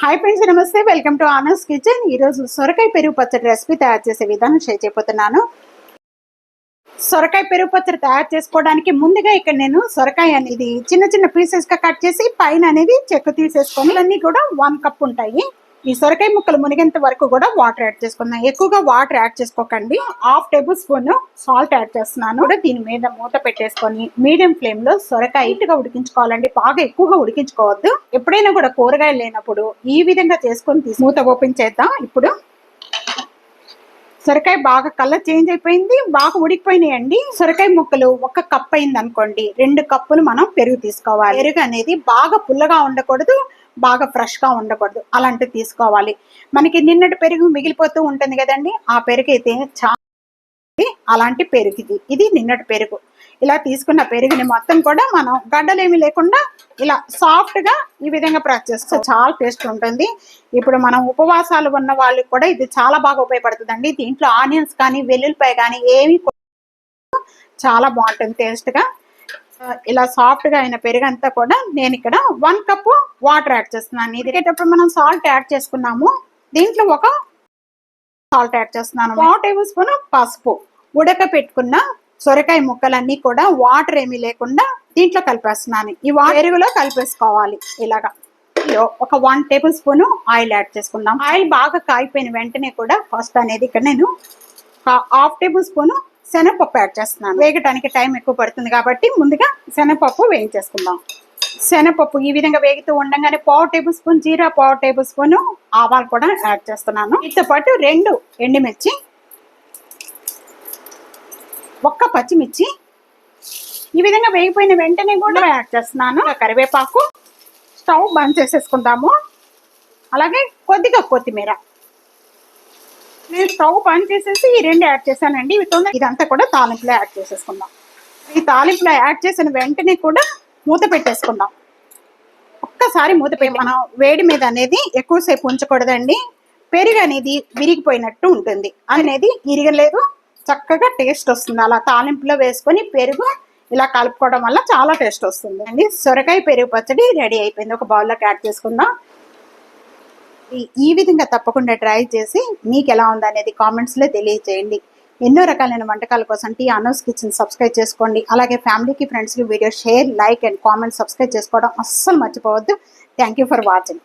Hi friends నమస్తే. Welcome to ఆనర్స్ kitchen ఈరోజు సొరకాయ పెరుగు పచ్చడి రెసిపీ తయారు చేసే విధానం షేర్ చేయబోతున్నాను. సొరకాయ పెరుగు పచ్చడి తయారు చేసుకోవడానికి ముందుగా ఇక్కడ నేను సొరకాయ అనేది చిన్న చిన్న పీసెస్గా కట్ చేసి పైన అనేది చెక్కు తీసేసుకొని అన్నీ కూడా వన్ కప్ ఉంటాయి. ఈ సొరకాయ ముక్కలు మునిగేంత వరకు కూడా వాటర్ యాడ్ చేసుకుందాం. ఎక్కువగా వాటర్ యాడ్ చేసుకోకండి. Half tablespoon salt add చేస్తున్నాను. కూడా దీని మీద మూత పెట్టేసుకొని మీడియం ఫ్లేమ్లో సొరకాయ ఇటుగా ఉడికించుకోవాలండి. బాగా ఎక్కువగా ఉడికించుకోవద్దు. ఎప్పుడైనా కూడా కూరగాయలు లేనప్పుడు ఈ విధంగా చేసుకొని తీసి మూత ఓపెన్ చేద్దాం. ఇప్పుడు సొరకాయ బాగా కలర్ చేంజ్ అయిపోయింది బాగా ఉడికిపోయినాయండి. సొరకాయ ముక్కలు ఒక కప్ అయింది అనుకోండి రెండు కప్పులు మనం పెరుగు తీసుకోవాలి. పెరుగు అనేది బాగా పుల్లగా ఉండకూడదు బాగా ఫ్రెష్గా ఉండకూడదు. అలాంటివి తీసుకోవాలి. మనకి నిన్నటి పెరుగు మిగిలిపోతూ ఉంటుంది కదండి ఆ పెరుగు అయితే చాలా అలాంటి పెరుగు ఇది. ఇది నిన్నటి పెరుగు. ఇలా తీసుకున్న పెరుగుని మొత్తం కూడా మనం గడ్డలేమి లేకుండా ఇలా సాఫ్ట్గా ఈ విధంగా ప్రెస్ చేస్తే చాలా టేస్ట్ ఉంటుంది. ఇప్పుడు మనం ఉపవాసాలు ఉన్న వాళ్ళకి కూడా ఇది చాలా బాగా ఉపయోగపడుతుందండి. దీంట్లో ఆనియన్స్ కానీ వెల్లుల్లిపాయ కానీ ఏమి చాలా బాగుంటుంది టేస్ట్గా ఇలా సాఫ్ట్గా అయిన పెరుగంతా కూడా నేను ఇక్కడ వన్ కప్ వాటర్ యాడ్ చేస్తున్నాను. ఇదిగేటప్పుడు మనం సాల్ట్ యాడ్ చేసుకున్నాము. దీంట్లో ఒక సాల్ట్ యాడ్ చేస్తున్నాను. వాటర్ టేబుల్ స్పూన్ పసుపు. ఉడక పెట్టుకున్న సొరకాయ ముక్కలన్నీ కూడా వాటర్ ఏమీ లేకుండా దీంట్లో కలిపేస్తున్నాను. ఈ పెరుగులో కలిపేసుకోవాలి ఇలాగా. ఒక one tablespoon oil add చేసుకుందాం. ఆయిల్ బాగా కాయిపోయిన వెంటనే కూడా ఫస్ట్ అనేది ఇక్కడ నేను హాఫ్ టేబుల్ స్పూన్ శనగపప్పు యాడ్ చేస్తున్నాను. వేగటానికి టైం ఎక్కువ పడుతుంది కాబట్టి ముందుగా శనగపప్పు వేయించేసుకుందాం. శనగపప్పు ఈ విధంగా వేగుతూ ఉండగానే పావు టేబుల్ స్పూన్ జీరా పావు టేబుల్ స్పూన్ ఆవాలు కూడా యాడ్ చేస్తున్నాను. వీటితో పాటు రెండు ఎండుమిర్చి ఒక్క పచ్చిమిర్చి. ఈ విధంగా వేగిపోయిన వెంటనే కూడా యాడ్ చేస్తున్నాను. కరివేపాకు స్టవ్ బంద్ చేసేసుకుందాము. అలాగే కొద్దిగా కొత్తిమీర. నేను స్టవ్ బంద్ చేసేసి ఈ రెండు యాడ్ చేశానండి. ఇవి తొందర ఇదంతా కూడా తాలింపులో యాడ్ చేసేసుకుందాం. ఈ తాలింపులో యాడ్ చేసిన వెంటనే కూడా మూత పెట్టేసుకుందాం. ఒక్కసారి మూత పెట్టి మనం వేడి మీద అనేది ఎక్కువసేపు ఉంచకూడదండి. పెరుగు అనేది విరిగిపోయినట్టు ఉంటుంది. అనేది ఇరగలేదు చక్కగా టేస్ట్ వస్తుంది. అలా తాలింపులో వేసుకొని పెరుగు ఇలా కలుపుకోవడం వల్ల చాలా టేస్ట్ వస్తుంది. అండి సొరకాయ పెరుగు పచ్చడి రెడీ అయిపోయింది. ఒక బౌల్లోకి యాడ్ చేసుకుందాం. ఈ విధంగా తప్పకుండా ట్రై చేసి మీకు ఎలా ఉందనేది కామెంట్స్లో తెలియజేయండి ఎన్నో రకాలైన వంటకాల కోసం టీ అనోస్ కిచెన్ సబ్స్క్రైబ్ చేసుకోండి. అలాగే ఫ్యామిలీకి ఫ్రెండ్స్కి video share like and comment subscribe చేసుకోవడం అస్సలు మర్చిపోవద్దు. Thank you for watching